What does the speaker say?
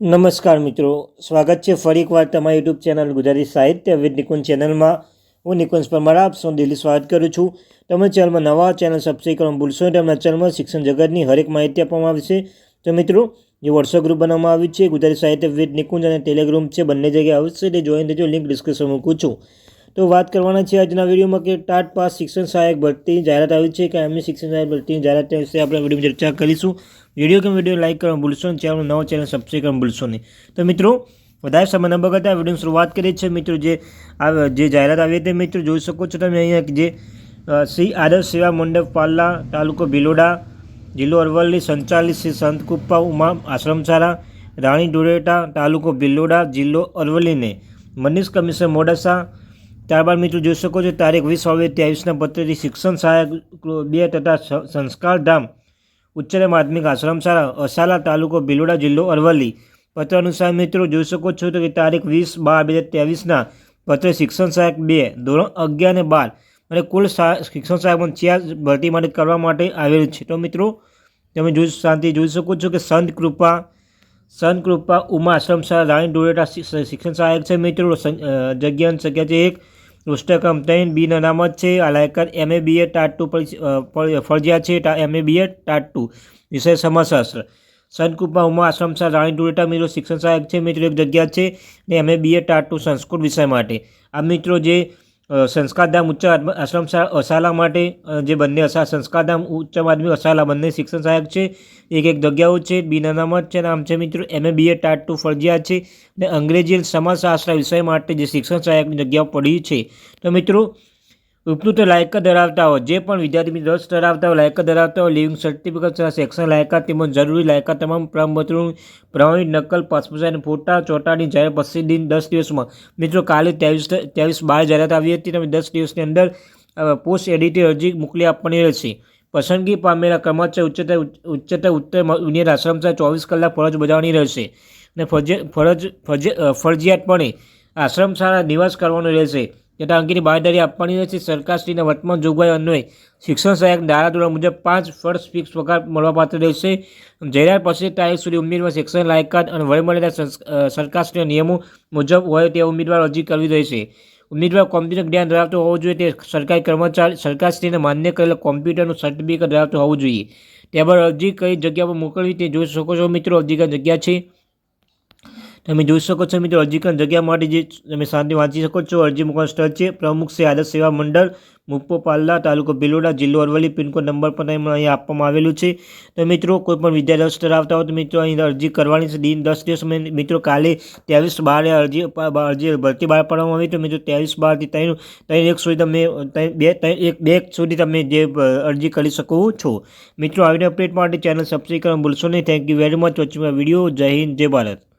નમસ્કાર મિત્રો, સ્વાગત છે ફરી એકવાર તમારી યુટ્યુબ ચેનલ ગુજરાતી સાહિત્ય વિદ નિકુંજ ચેનલમાં. હું નિકુંજ પરમાર, આપ સૌ દિલ્હી સ્વાગત કરું છું. તમે ચેનલમાં નવા ચેનલ સબસ્ક્રાઈબ કરવાનું ભૂલશો તેમના ચેનલમાં શિક્ષણ જગતની હરેક માહિતી આપવામાં આવશે તો મિત્રો, જે વોટ્સઅપ ગ્રુપ બનાવવામાં આવ્યું છે, ગુજરાતી સાહિત્ય વિદ નિકુંજ અને ટેલિગ્રુપ છે, બંને જગ્યાએ આવશે તે જોઈન દેજો લિંક ડિસ્ક્રિપ્શન મૂકું છું. તો વાત કરવાના છે આજના વિડીયોમાં કે ટાટ પાસ શિક્ષણ સહાયક ભરતી જાહેરાત આવી છે કે એમની શિક્ષણ સહાયક ભરતીની જાહેરાત વિશે આપણે વિડીયોમાં ચર્ચા કરીશું. વીડિયો કે વીડિયો લાઇક કરવાનું ભૂલશો નહીં. ચેનલ નવો ચેનલ સબસ્ક્રાઈબ કરવાનું ભૂલશો નહીં. તો મિત્રો, વધારે સમય ન બગાડતા વિડીયોની શરૂઆત કરીએ છીએ. મિત્રો, જે આ જે જાહેરાત આવી હતી, મિત્રો, જોઈ શકો છો તમે અહીંયા જે શ્રી આદર્શ સેવા મંડપ પાલ્લા તાલુકો ભિલોડા, જિલ્લો અરવલ્લી, સંચાલિત શ્રી સંત કુપ્પા ઉમા આશ્રમશાળા, રાણી ડોરેટા તાલુકો ભિલોડા, જિલ્લો અરવલ્લીને મનીષ કમિશનર મોડાસા. ત્યારબાદ મિત્રો, જોઈ શકો છો તારીખ વીસ, હવે ત્યાવીસના પત્રથી શિક્ષણ સહાયક બે તથા સ- ઉચ્ચતર માધ્યમિક આશ્રમ શાળા અસાલા તાલુકો ભીલોડા જિલ્લો અરવલ્લી. પત્ર અનુસાર, મિત્રો, જોઈ શકો છો તો કે તારીખ વીસ બાર બે હજાર ત્રેવીસના પત્ર શિક્ષણ સહાયક બે, ધોરણ અગિયાર અને બાર અને કુલ શિક્ષણ સહાયકમાં ચાર ભરતી માટે કરવા માટે આવેલું છે. તો મિત્રો, તમે જોઈ, શાંતિ જોઈ શકો છો કે સંત કૃપા સંત કૃપા ઉમા આશ્રમ શાળા રાણી ડોરેટા શિક્ષણ સહાયક છે. મિત્રો જગ્યા સંખ્યા છે એક. પુસ્તકમ ત્રણ બી અનામત છે. લાયકાત એમ A B A TAT two ફરજિયાત છે. M A B A TAT two. વિષય સમાજશાસ્ત્ર સંતકુપમાં ઉમા આશ્રમ શાહ રાણી ટુરેટા મિત્રો શિક્ષણ સહાયક છે. મિત્રો, એક જગ્યા છે. ને M A B A TAT two Sanskrit વિષય માટે. આ મિત્રો જે સંસ્કારધામ ઉચ્ચ આશ્રમ અસાલા માટે જે બંને અસા સંસ્કારધામ ઉચ્ચ માધ્યમિક અસાલા બંને શિક્ષણ સહાયક છે. એક એક જગ્યાઓ છે, બિન અનામત છે. નામ છે મિત્રો, M A B A TAT two ફરજિયાત છે અને અંગ્રેજી સમાજશાસ્ત્ર વિષય માટે જે શિક્ષણ સહાયકની જગ્યાઓ પડી છે. તો મિત્રો ઉપયુક્ત લાયકાત ધરાવતા હોય, જે પણ વિદ્યાર્થી મિત્રો રસ ધરાવતા હોય લાયકાત ધરાવતા હોય લિવિંગ સર્ટિફિકેટ તથા શૈક્ષણિક લાયકાત તેમજ જરૂરી લાયકાત તમામ પ્રમાણપત્રોનું પ્રમાણિત નકલ પાસપોર્ટ અને ફોટા, ચોટાની જાહેર પચીસ દિન દસ દિવસમાં. મિત્રો, કાલે ત્રેવીસ ત્રેવીસ બાર જાહેરાત આવી હતી, તમે દસ દિવસની અંદર પોસ્ટ એડિટેડ અરજી મોકલી આપવાની રહેશે. પસંદગી પામેલા કર્મચારી ઉચ્ચતર ઉચ્ચતર, ઉત્તર ઉનિયર આશ્રમ સાથે ચોવીસ કલાક ફરજ બજાવવાની રહેશે. અને ફરજ ફરજ ફરજિયાતપણે આશ્રમ શાળા નિવાસ કરવાનો રહેશે. તથા અંગેની બાંયધરી આપવાની રહેશે સરકારશ્રીના વર્તમાન જોગવાઈ અન્વયે શિક્ષણ સહાયક ધારાધોરણ મુજબ પાંચ ફર્સ્ટ ફિક્સ પગાર મળવાપાત્ર રહેશે. જાહેરાત પછી તારીખ સુધી ઉમેદવાર શિક્ષણ લાયકાત અને વયમર્યાદા મળેલા અ, સરકારશ્રીના નિયમો મુજબ હોય તે ઉમેદવાર અરજી કરવી રહેશે. ઉમેદવાર કોમ્પ્યુટર જ્ઞાન ધરાવતો હોવો જોઈએ. તે સરકારી કર્મચારી સરકારશ્રીને માન્ય કરેલા કોમ્પ્યુટરનું સર્ટિફિકેટ ધરાવતો હોવું જોઈએ. ત્યારબાદ અરજી કઈ જગ્યા પર મોકલવી તે જોઈ શકો છો મિત્રો. અરજી કઈ જગ્યા છે? તમે જોઈ શકો છો મિત્રો, અરજી કર જગ્યા માટે જે તમે શાંતિ વાંચી શકો છો. અરજી મૂકવાનું સ્થળ છે, પ્રમુખ શ્રી આદર્શ સેવા મંડળ મુપ્પો પાલ્લા તાલુકો ભિલોડા, જિલ્લો અરવલ્લી, પિનકોડ નંબર પણ તમને અહીંયા આપવામાં આવેલું છે. તો મિત્રો, કોઈ પણ વિદ્યાર્થી રસ ધરાવતા હોય તો મિત્રો, અહીં અરજી કરવાની છે. દિન દસ દિવસ મિત્રો કાલે ત્રેવીસ બારે અરજી અરજી ભરતી બહાર પાડવામાં આવી. તો મિત્રો ત્રેવીસ બારથી ત્રણ ત્રણ એક સુધી તમે બે એક, બે સુધી તમે જે અરજી કરી શકો છો. મિત્રો, આવીને અપડેટ માટે ચેનલ સબસ્ક્રાઈબ કરવાનું ભૂલશો નહીં. Thank you very much watching video જય હિન્દ, જય ભારત.